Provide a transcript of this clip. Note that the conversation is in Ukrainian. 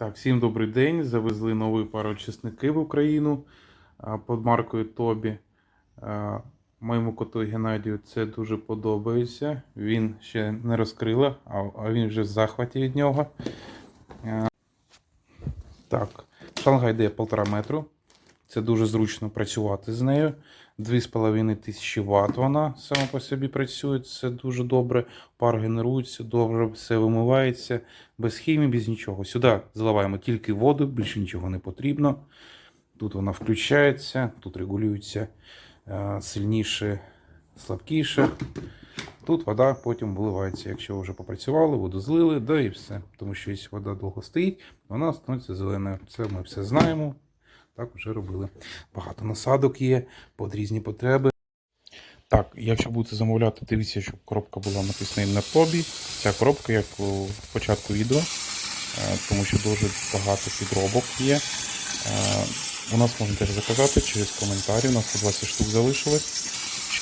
Так, всім добрий день. Завезли новий парочисники в Україну під маркою Тобі. Моєму коту Геннадію це дуже подобається. Він ще не розкрила, а а він вже в захваті від нього. Так, Шангай йде 1,5 метру. Це дуже зручно працювати з нею. 2,5 тисячі Вт вона сама по собі працює. Це дуже добре. Пар генерується, добре все вимивається без хімії, без нічого. Сюди заливаємо тільки воду, більше нічого не потрібно. Тут вона включається, тут регулюється е, сильніше, слабкіше. Тут вода потім виливається. Якщо вже попрацювали, воду злили, да і все. Тому що якщо вода довго стоїть, вона становиться зеленою. Це ми все знаємо. Так вже робили. Багато насадок є під різні потреби. Так, якщо будете замовляти, дивіться, щоб коробка була написана на тобі. Ця коробка, як у початку відео, е, тому що дуже багато підробок є. Е, У нас можна теж заказати через коментарі. У нас 120 штук залишилось.